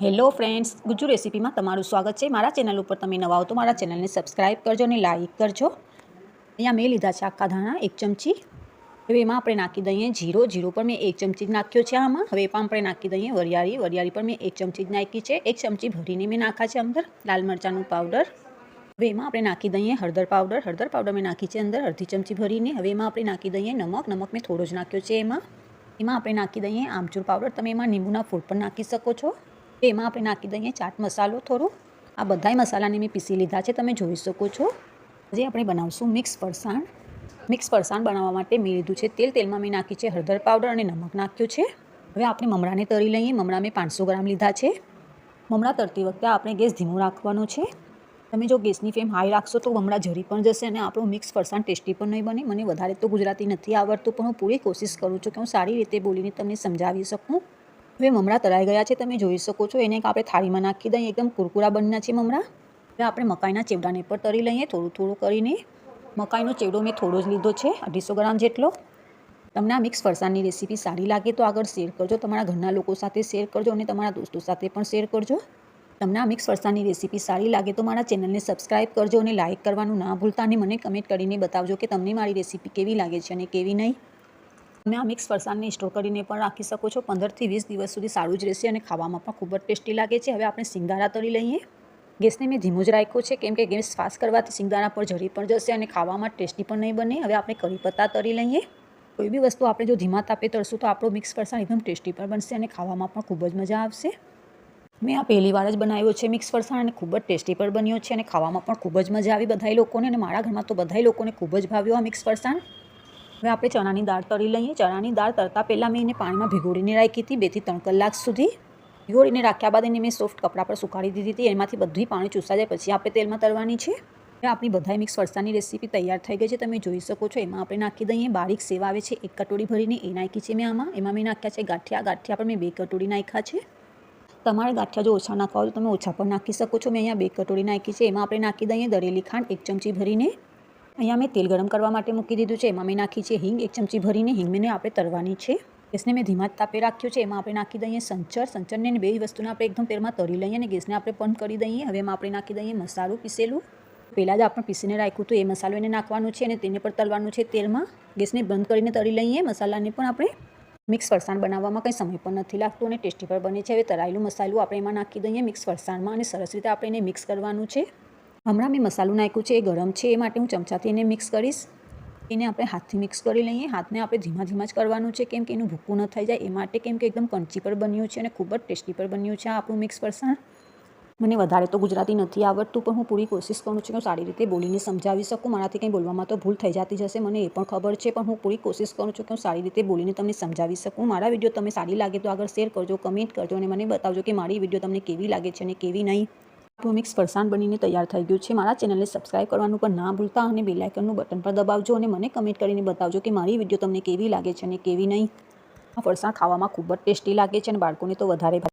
Hello friends Gujju રેસીપીમાં તમારું સ્વાગત છે. મારા ચેનલ ઉપર તમે નવા હો તો મારા ચેનલને સબસ્ક્રાઈબ કરજો અને લાઇક કરજો. અહીંયા મેં લીધા છે આખા ધાણા એક ચમચી. હવે એમાં આપણે નાખી દઈએ જીરો. જીરો પણ મેં એક ચમચી જ નાખ્યો છે આમાં. હવે પણ આપણે નાખી દઈએ વરિયાળી. વરિયાળી પણ મેં એક ચમચી જ નાખી છે. એક ચમચી ભરીને મેં નાખ્યા છે અંદર લાલ મરચાંનું પાવડર. હવે એમાં આપણે નાખી દઈએ હળદર પાવડર. હળદર પાવડર મેં નાખી છે અંદર અડધી ચમચી ભરીને. હવે એમાં આપણે નાખી દઈએ નમક. નમક મેં થોડો જ નાખ્યો છે એમાં. એમાં આપણે નાખી દઈએ આમચૂર પાવડર. તમે એમાં લીંબુના ફૂલ પણ નાખી શકો છો. એમાં આપણે નાખી દઈએ ચાટ મસાલો થોડો. આ બધાય મસાલાને મેં પીસી લીધા છે, તમે જોઈ શકો છો. જે આપણે બનાવશું મિક્સ ફરસાણ. મિક્સ ફરસાણ બનાવવા માટે મેં લીધું છે તેલ. તેલમાં મેં નાખી છે હળદર પાવડર અને નમક નાખ્યું છે. હવે આપણે મમરાને તરી લઈએ. મમરા મેં પાંચસો ગ્રામ લીધા છે. મમરા તરતી વખતે આપણે ગેસ ધીમો રાખવાનો છે. તમે જો ગેસની ફ્લેમ હાઈ રાખશો તો મમરા જરી પણ જશે અને આપણું મિક્સ ફરસાણ ટેસ્ટી પણ નહીં બને. મને વધારે તો ગુજરાતી નથી આવડતું, પણ હું પૂરી કોશિશ કરું છું કે હું સારી રીતે બોલીને તમને સમજાવી શકું. હવે મમરા તળાઈ ગયા છે, તમે જોઈ શકો છો. એને આપણે થાળીમાં નાખી દઈએ. એકદમ કુરકુરા બનના છે મમરા. હવે આપણે મકાઈના ચેવડાને પણ તરી લઈએ, થોડું થોડું કરીને. મકાઈનો ચેવડો મેં થોડો જ લીધો છે, અઢીસો ગ્રામ જેટલો. તમને આ મિક્સ ફરસાણની રેસીપી સારી લાગે તો આગળ શેર કરજો. તમારા ઘરના લોકો સાથે શેર કરજો અને તમારા દોસ્તો સાથે પણ શેર કરજો. તમને આ મિક્સ ફરસાણની રેસીપી સારી લાગે તો મારા ચેનલને સબસ્ક્રાઇબ કરજો અને લાઇક કરવાનું ના ભૂલતા અને મને કમેન્ટ કરીને બતાવજો કે તમને મારી રેસીપી કેવી લાગે છે અને કેવી નહીં. તમે આ મિક્સ ફરસાણને સ્ટોર કરીને પણ રાખી શકો છો. પંદરથી વીસ દિવસ સુધી સારું જ રહેશે અને ખાવામાં પણ ખૂબ જ ટેસ્ટી લાગે છે. હવે આપણે સિંગારા તળી લઈએ. ગેસને મેં ધીમો જ રાખ્યો છે, કેમ કે ગેસ ફાસ્ટ કરવાથી સિંગારા પર જરી પણ જશે અને ખાવામાં ટેસ્ટી પણ નહીં બને. હવે આપણે કરી પત્તા તળી લઈએ. કોઈ બી વસ્તુ આપણે જો ધીમા તાપે તળશું તો આપણું મિક્સ ફરસાણ એકદમ ટેસ્ટી પણ બનશે અને ખાવામાં પણ ખૂબ જ મજા આવશે. મેં આ પહેલી વાર જ બનાવ્યો છે મિક્સ ફરસાણ અને ખૂબ જ ટેસ્ટી પણ બન્યો છે અને ખાવામાં પણ ખૂબ જ મજા આવી બધાય લોકોને અને મારા ઘરમાં તો બધા લોકોને ખૂબ જ ભાવ્યો આ મિક્સ ફરસાણ. હવે આપણે ચણાની દાળ તળી લઈએ. ચણાની દાળ તરતા પહેલાં મેં એને પાણીમાં ભીગોડીને રાખી હતી બેથી ત્રણ કલાક સુધી. ભીગોડીને રાખ્યા બાદ એને મેં સોફ્ટ કપડા પર સુકાડી દીધી હતી. એમાંથી બધું પાણી ચૂસા જાય. પછી આપણે તેલમાં તળવાની છે. હવે આપણી બધાય મિક્સ ફરસાણની રેસીપી તૈયાર થઈ ગઈ છે. તમે જોઈ શકો છો. એમાં આપણે નાખી દઈએ બારીક સેવ આવે છે. એક કટોરી ભરીને એ નાખી છે મેં આમાં. એમાં મેં નાખ્યા છે ગાંઠિયા. ગાંઠિયા પણ મેં બે કટોરી નાખ્યા છે. તમારે ગાંઠિયા જો ઓછા નાખવા હોય તો તમે ઓછા પણ નાખી શકો છો. મેં અહીંયા બે કટોરી નાખી છે. એમાં આપણે નાખી દઈએ દરેલી ખાંડ એક ચમચી ભરીને. અહીંયા મેં તેલ ગરમ કરવા માટે મૂકી દીધું છે. એમાં મેં નાખી છે હિંગ, એક ચમચી ભરીને હિંગને આપણે તરવાની છે. ગેસને મેં ધીમા તાપે રાખ્યો છે. એમાં આપણે નાખી દઈએ સંચર. સંચરને બે વસ્તુને આપણે એકદમ તેલમાં તરી લઈએ અને ગેસને આપણે બંધ કરી દઈએ. હવે એમાં આપણે નાખી દઈએ મસાલું પીસેલું. પહેલાં જ આપણે પીસીને રાખ્યું હતું. એ મસાલો એને નાખવાનું છે અને તેને પણ તળવાનું છે તેલમાં. ગેસને બંધ કરીને તળી લઈએ. મસાલાને પણ આપણે મિક્સ ફરસાણ બનાવવામાં કંઈ સમય પણ નથી લાગતો અને ટેસ્ટી પણ બને છે. હવે તળાયેલું મસાલું આપણે એમાં નાખી દઈએ મિક્સ ફરસાણમાં અને સરસ રીતે આપણે એને મિક્સ કરવાનું છે. હમણાં મેં મસાલું નાખ્યું છે, એ ગરમ છે, એ માટે હું ચમચાથી એને મિક્સ કરીશ. એને આપણે હાથથી મિક્સ કરી લઈએ. હાથને આપણે ધીમા ધીમા જ કરવાનું છે, કેમ કે એનું ભૂકું ન થઈ જાય. એ માટે કેમ કે એકદમ કંચી પર બન્યું છે અને ખૂબ જ ટેસ્ટી પર બન્યું છે આ આપણું મિક્સ ફરસાણ મને વધારે તો ગુજરાતી નથી આવડતું, પણ હું પૂરી કોશિશ કરું છું કે સારી રીતે બોલીને સમજાવી શકું. મારાથી કંઈ બોલવામાં તો ભૂલ થઈ જતી જશે, મને એ પણ ખબર છે. પણ હું પૂરી કોશિશ કરું છું કે હું સારી રીતે બોલીને તમને સમજાવી શકું. મારા વીડિયો તમને સારી લાગે તો આગળ શેર કરજો કમેન્ટ કરજો અને મને બતાવજો કે મારી વીડિયો તમને કેવી લાગે છે અને કેવી નહીં. મિક્સ ફરસાણ બનીને તૈયાર થઈ ગયું છે. મારા ચેનલને સબસ્ક્રાઇબ કરવાનું પણ ના ભૂલતા અને બેલાઇકનનું બટન પર દબાવજો અને મને કમેન્ટ કરીને બતાવજો કે મારી વીડિયો તમને કેવી લાગે છે અને કેવી નહીં. આ ફરસાણ ખાવામાં ખૂબ જ ટેસ્ટી લાગે છે અને બાળકોને તો વધારે